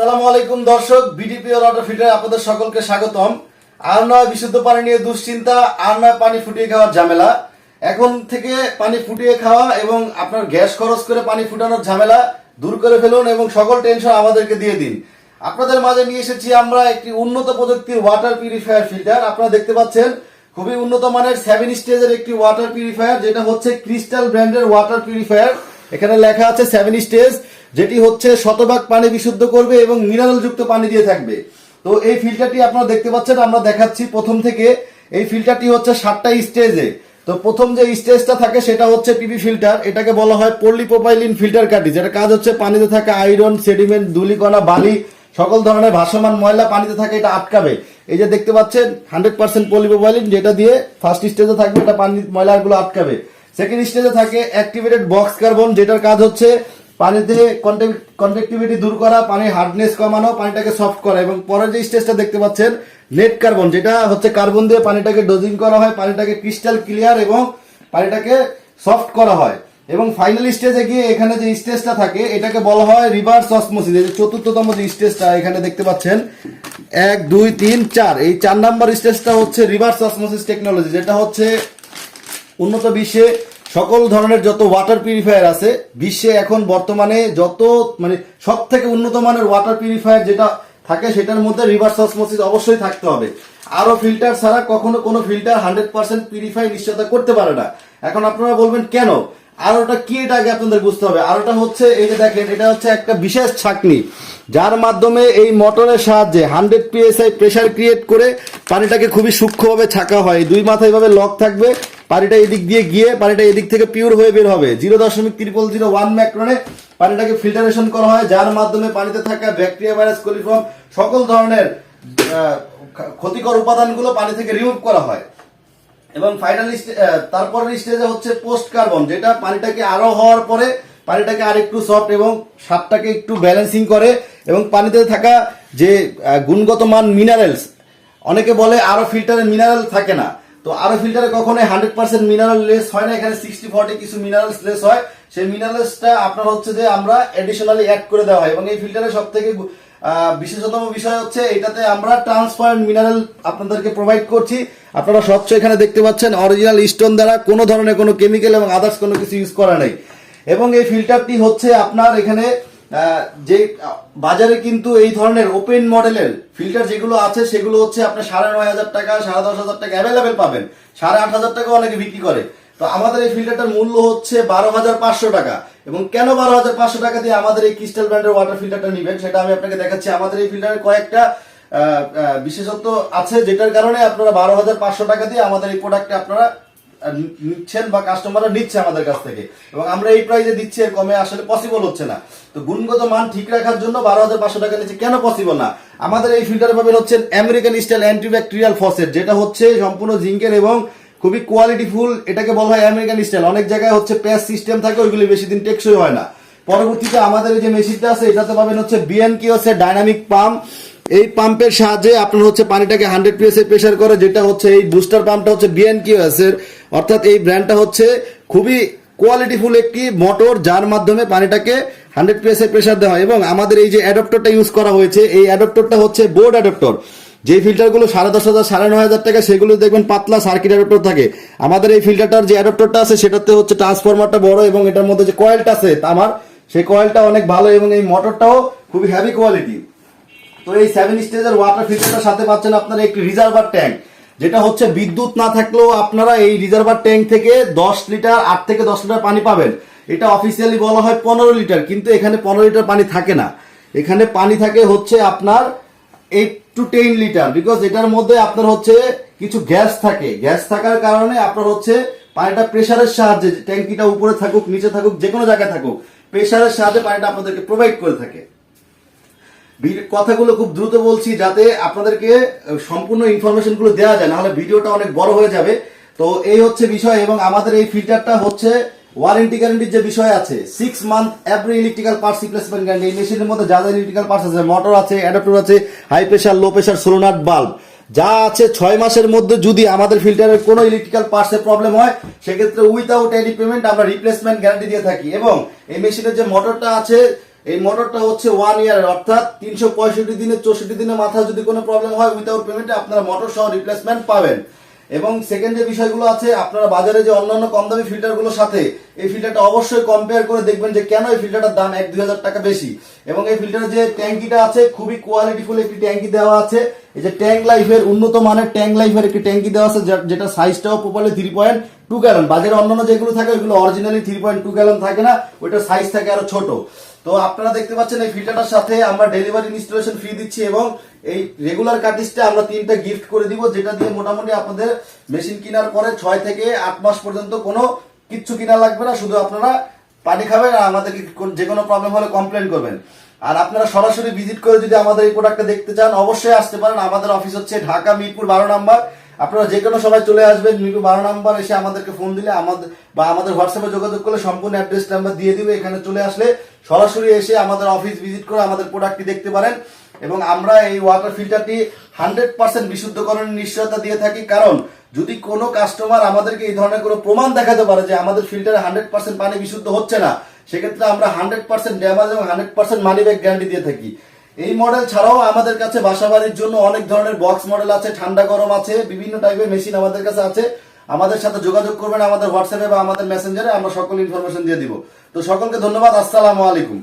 সালামু আলাইকুম দর্শক বিডিপি ওয়াটার ফিল্টারে আপনাদের সকলকে স্বাগতম। আর নয়, বিশুদ্ধ পানি নিয়ে দুশ্চিন্তা, আর নয়, পানি ফুটিয়ে খাওয়ার ঝামেলা। এখন থেকে পানি ফুটিয়ে খাওয়া এবং আপনার গ্যাস খরচ করে পানি ফুটানোর ঝামেলা দূর করে ফেলুন এবং সকল টেনশন আমাদেরকে দিয়ে দিন। আপনাদের মাঝে নিয়ে এসেছি আমরা একটি উন্নত প্রযুক্তির ওয়াটার পিউরিফায়ার ফিল্টার আপনারা দেখতে পাচ্ছেন, খুবই উন্নত মানের সেভেন স্টেজের একটি ওয়াটার পিউরিফায়ার যেটা হচ্ছে ক্রিস্টাল ব্র্যান্ডের ওয়াটার পিউরিফায়ার এখানে লেখা আছে সেভেন স্টেজ যেটি হচ্ছে শতভাগ পানি বিশুদ্ধ করবে এবং মিনারেল যুক্ত পানি দিয়ে থাকবে। তো এই ফিল্টারটি আপনারা দেখতে পাচ্ছেন, আমরা দেখাচ্ছি প্রথম থেকে। এই ফিল্টারটি হচ্ছে সাতটা স্টেজে। তো প্রথম যে স্টেজটা থাকে, সেটা হচ্ছে পিপি ফিল্টার। এটাকে বলা হয় পলিপ্রোপাইলিন ফিল্টার কাটি যেটা কাজ হচ্ছে পানিতে থাকা আয়রন, সেডিমেন্ট ধুলিকণা বালি, সকল ধরনের ভাসমান ময়লা পানিতে থাকে, এটা আটকাবে। এই যে দেখতে পাচ্ছেন, হান্ড্রেড পার্সেন্ট পলিপ্রোপাইলিন, যেটা দিয়ে ফার্স্ট স্টেজে থাকবে, এটা পানি ময়লাগুলো আটকাবে। সেকেন্ড স্টেজে থাকে অ্যাক্টিভেটেড বক্স কার্বন, যেটার কাজ হচ্ছে পানিতে কন্ডাক্টিভিটি দূর করা পানির হার্ডনেস কমানো, পানিটাকে সফট করা এবং পরের যে স্টেজটা দেখতে পাচ্ছেন নেট কার্বন যেটা হচ্ছে কার্বন দিয়ে পানিটাকে ডোজিং করা হয়, পানিটাকে ক্রিস্টাল ক্লিয়ার এবং পানিটাকে সফট করা হয়। এবং ফাইনাল স্টেজে গিয়ে এখানে যে স্টেজটা থাকে, এটাকে বলা হয় রিভার্স অসমোসিস এই চতুর্থতম যে স্টেজটা এখানে দেখতে পাচ্ছেন, এক, দুই, তিন, চার, এই চার নাম্বার স্টেজটা হচ্ছে রিভার্স অসমোসিস টেকনোলজি যেটা হচ্ছে উন্নত বিশ্বে সকল ধরনের যত ওয়াটার পিউরিফায়ার আছে, বিশ্বে এখন বর্তমানে যত মানে সব থেকে উন্নত মানের ওয়াটার পিউরিফায়ার যেটা থাকে, সেটার মধ্যে রিভার্স অসমোসিস অবশ্যই থাকতে হবে। আরও ফিল্টার ছাড়া কখনো কোনো ফিল্টার হান্ড্রেড পার্সেন্ট পিউরিফাই নিশ্চয়তা করতে পারে না। এখন আপনারা বলবেন, কেন? আর ওটা কি এটা আগে আপনাদের বুঝতে হবে? আর ওটা হচ্ছে, এই যে দেখেন, এটা হচ্ছে একটা বিশেষ ছাকনি, যার মাধ্যমে এই মোটরের সাহায্যে হান্ড্রেড পিএসআই প্রেসার ক্রিয়েট করে পানিটাকে খুবই সূক্ষ্মভাবে ছাকা হয়। দুই মাথায় ভাবে লক থাকবে, পানিটা এদিক দিয়ে গিয়ে পানিটা এদিক থেকে পিওর হয়ে বের হবে। জিরো দশমিক ত্রিপল জিরো ওয়ান ম্যাক্রনে পানিটাকে ফিল্টারেশন করা হয়, যার মাধ্যমে পানিতে থাকা ব্যাকটেরিয়া ভাইরাস কলিফর্ম সকল ধরনের ক্ষতিকর উপাদানগুলো পানি থেকে রিমুভ করা হয়। এবং ফাইনাল তারপরের স্টেজে হচ্ছে পোস্ট কার্বন যেটা পানিটাকে আরও হওয়ার পরে পানিটাকে আর একটু সফট এবং স্বাদটাকে একটু ব্যালেন্সিং করে এবং পানিতে থাকা যে গুণগত মান মিনারেলস অনেকে বলে আরও ফিল্টারে মিনারেল থাকে না। তো আরও ফিল্টারে কখনোই হান্ড্রেড পার্সেন্ট মিনারেল লেস হয় না, এখানে সিক্সটি ফর্টি কিছু মিনারেলস লেস হয়। সেই মিনারেলসটা আপনার হচ্ছে যে আমরা এডিশনালি অ্যাড করে দেওয়া হয় এবং এই ফিল্টারে সব থেকে বিশেষতম বিষয় হচ্ছে এটাতে আমরা ট্রান্সপারেন্ট মিনারেল আপনাদেরকে প্রোভাইড করছি। আপনারা স্বচ্ছ এখানে দেখতে পাচ্ছেন অরিজিনাল স্টোন দ্বারা কোনো ধরনের কোনো কেমিক্যাল এবং আদার্স কোনো কিছু ইউজ করা নেই। এবং এই ফিল্টারটি হচ্ছে আপনার এখানে যে, বাজারে কিন্তু এই ধরনের ওপেন মডেলের ফিল্টার যেগুলো আছে, সেগুলো হচ্ছে আপনার সাড়ে নয় হাজার টাকা, সাড়ে দশ হাজার টাকা অ্যাভেলেবেল পাবেন। সাড়ে আট হাজার টাকা অনেকে বিক্রি করে। তো আমাদের এই ফিল্টারটার মূল্য হচ্ছে বারো হাজার পাঁচশো টাকা। এবং কেন বারো হাজার পাঁচশো টাকা দিয়ে আমাদের এই ক্রিস্টাল ব্র্যান্ডের ওয়াটার ফিল্টারটা নেবেন, সেটা আমি আপনাকে দেখাচ্ছি। আমাদের এই ফিল্টারের কয়েকটা বিশেষত্ব আছে, যেটার কারণে আপনারা বারো হাজার পাঁচশো টাকা দিয়ে আমাদের এই প্রোডাক্টটা আপনারা নিচ্ছেন বা কাস্টমাররা নিচ্ছে আমাদের কাছ থেকে। এবং আমরা এই প্রাইসে দিচ্ছি, এর কমে আসলে পসিবল হচ্ছে না। তো গুণগত মান ঠিক রাখার জন্য বারো হাজার পাঁচশো টাকা নিচ্ছে কেন পসিবল না? আমাদের এই ফিল্টার পাবেন হচ্ছে আমেরিকান স্টাইল অ্যান্টিব্যাকটেরিয়াল ফসেট যেটা হচ্ছে সম্পূর্ণ জিঙ্কের এবং খুবই কোয়ালিটি ফুল এটাকে বলা হয় আমেরিকান স্টাইল অনেক জায়গায় হচ্ছে প্যাস সিস্টেম থাকে, ওইগুলি বেশি দিন টেকসই হয় না। পরবর্তীতে আমাদের যে মেশিনটা আছে, এটাতে পাবেন হচ্ছে বিএনকি হচ্ছে ডাইনামিক পাম্প এই পাম্পের সাহায্যে আপনার হচ্ছে পানিটাকে হান্ড্রেড পিএসএ প্রেশার করে, যেটা হচ্ছে এই বুস্টার পাম্পটা হচ্ছে বিএনকিউএস এর। অর্থাৎ এই ব্র্যান্ডটা হচ্ছে খুবই কোয়ালিটিফুল একটি মোটর যার মাধ্যমে পানিটাকে হান্ড্রেড পিএসএ প্রেসার দেওয়া হয়। এবং আমাদের এই যে অ্যাডপ্টরটা ইউজ করা হয়েছে, এই অ্যাডপ্টরটা হচ্ছে বোর্ড অ্যাডপ্টর যে ফিল্টারগুলো সাড়ে দশ হাজার, সাড়ে নয় হাজার টাকা, সেগুলো দেখবেন পাতলা সার্কিট অ্যাডপ্টর থাকে। আমাদের এই ফিল্টারটার যে অ্যাডপ্টরটা আছে, সেটাতে হচ্ছে ট্রান্সফরমারটা বড় এবং এটার মধ্যে যে কয়েলটা আছে আমার, সেই কয়েলটা অনেক ভালো এবং এই মোটরটাও খুবই হ্যাভি কোয়ালিটি তো এই সেভেন স্টেজের ওয়াটার ফিল্টারটার সাথে পাচ্ছেন আপনারা একটি রিজার্ভার ট্যাঙ্ক যেটা হচ্ছে বিদ্যুৎ না থাকলেও আপনারা এই রিজার্ভার ট্যাঙ্ক থেকে দশ লিটার, আট থেকে দশ লিটার পানি পাবেন। এটা অফিসিয়ালি বলা হয় পনেরো লিটার, কিন্তু এখানে পনেরো লিটার পানি থাকে না। এখানে পানি থাকে হচ্ছে আপনার eight to ten litre because এটার মধ্যে আপনার হচ্ছে কিছু গ্যাস থাকে। গ্যাস থাকার কারণে আপনার হচ্ছে পানিটা প্রেসারের সাহায্যে ট্যাঙ্কিটা উপরে থাকুক, নিচে থাকুক যে কোনো জায়গায় থাকুক প্রেসারের সাহায্যে পানিটা আপনাদেরকে প্রোভাইড করে থাকে। কথাগুলো খুব দ্রুত বলছি যাতে আপনাদেরকে সম্পূর্ণ ইনফরমেশনগুলো দেওয়া যায়, নাহলে ভিডিওটা অনেক বড় হয়ে যাবে। তো এই হচ্ছে বিষয় এবং আমাদের এই ফিল্টারটা হচ্ছে ওয়ারেন্টি গ্যারান্টির যে বিষয় আছে six month every electrical parts replacement guarantee এই মেশিনের মধ্যে যা যা ইলেকট্রিক্যাল পার্টস আছে মোটর আছে অ্যাডাপ্টার আছে high pressure low pressure solenoid bulb যা আছে ছয় মাসের মধ্যে যদি আমাদের ফিল্টারের কোনো ইলেকট্রিক্যাল পার্টসের প্রবলেম হয়, সেক্ষেত্রে উইথাউট এনি পেমেন্ট আমরা রিপ্লেসমেন্ট গ্যারান্টি দিয়ে থাকি। এবং এই মেশিনের যে মোটরটা আছে, এই মোটরটা হচ্ছে ওয়ান ইয়ার অর্থাৎ তিনশো পঁয়ষট্টি দিনে চৌষট্টি দিনের মাথায় যদি কোনো প্রবলেম হয় উইথাউট পেমেন্টে আপনারা মোটর সহ রিপ্লেসমেন্ট পাবেন। এবং সেকেন্ড যে বিষয়গুলো আছে, আপনারা বাজারে যে অন্যান্য কম দামি ফিল্টারগুলোর সাথে, এই ফিল্টারটা অবশ্যই কম্পেয়ার করে দেখবেন যে কেন এই ফিল্টারটার দাম এক, দুই টাকা বেশি। এবং এই ফিল্টারের যে ট্যাঙ্কিটা আছে, খুবই কোয়ালিটিফুল একটি ট্যাঙ্কি দেওয়া আছে। এই যে ট্যাঙ্ক লাইফের উন্নত মানের ট্যাঙ্ক লাইফের একটি ট্যাঙ্কি দেওয়া আছে যেটা সাইজটাও properly three point two gallon বাজারে অন্যান্য যেগুলো থাকে, ওইগুলো originally three point two gallon থাকে না ওইটার সাইজ থাকে আরও ছোট। তো আপনারা দেখতে পাচ্ছেন এই ফিল্টারটার সাথে আমরা ডেলিভারি ইনস্টলেশন ফ্রি দিচ্ছি এবং এই রেগুলার কাটিসটা আমরা তিনটা গিফট করে দিব, যেটা দিয়ে মোটামুটি আপনাদের মেশিন কেনার পরে ছয় থেকে আট মাস পর্যন্ত কোনো কিচ্ছু কিনা লাগবে না, শুধু আপনারা পানি খাবেন আর আমাদেরকে যে কোনো প্রবলেম হলে কমপ্লেন করবেন। আর আপনারা সরাসরি ভিজিট করে যদি আমাদের এই প্রোডাক্টটা দেখতে চান, অবশ্যই আসতে পারেন। আমাদের অফিস হচ্ছে ঢাকা মিরপুর বারো নাম্বার। আপনারা যে কোনো সময় চলে আসবেন মিরপুর বারো নাম্বার, এসে আমাদেরকে ফোন দিলে আমাদের বা আমাদের হোয়াটসঅ্যাপে যোগাযোগ করলে সম্পূর্ণ অ্যাড্রেসটা নাম্বার দিয়ে দিবে। এখানে চলে আসলে সরাসরি এসে আমাদের অফিস ভিজিট করে আমাদের প্রোডাক্টটি দেখতে পারেন। এবং আমরা এই ওয়াটার ফিল্টারটি হান্ড্রেড পার্সেন্ট বিশুদ্ধকরণের নিশ্চয়তা দিয়ে থাকি। কারণ, যদি কোনো কাস্টমার আমাদেরকে এই ধরনের কোনো প্রমাণ দেখাতে পারে যে আমাদের ফিল্টারে হান্ড্রেড পার্সেন্ট পানি বিশুদ্ধ হচ্ছে না, সেক্ষেত্রে আমরা হান্ড্রেড পার্সেন্ট ড্যামেজ এবং hundred percent money back guarantee দিয়ে থাকি। এই মডেল ছাড়াও আমাদের কাছে বাসাবাড়ির জন্য অনেক ধরনের বক্স মডেল আছে, ঠান্ডা গরম আছে, বিভিন্ন টাইপের মেশিন আমাদের কাছে আছে। আমাদের সাথে যোগাযোগ করবেন আমাদের হোয়াটসঅ্যাপে বা আমাদের মেসেঞ্জারে আমরা সকল ইনফরমেশন দিয়ে দিব। তো সকলকে ধন্যবাদ, আসসালামু আলাইকুম।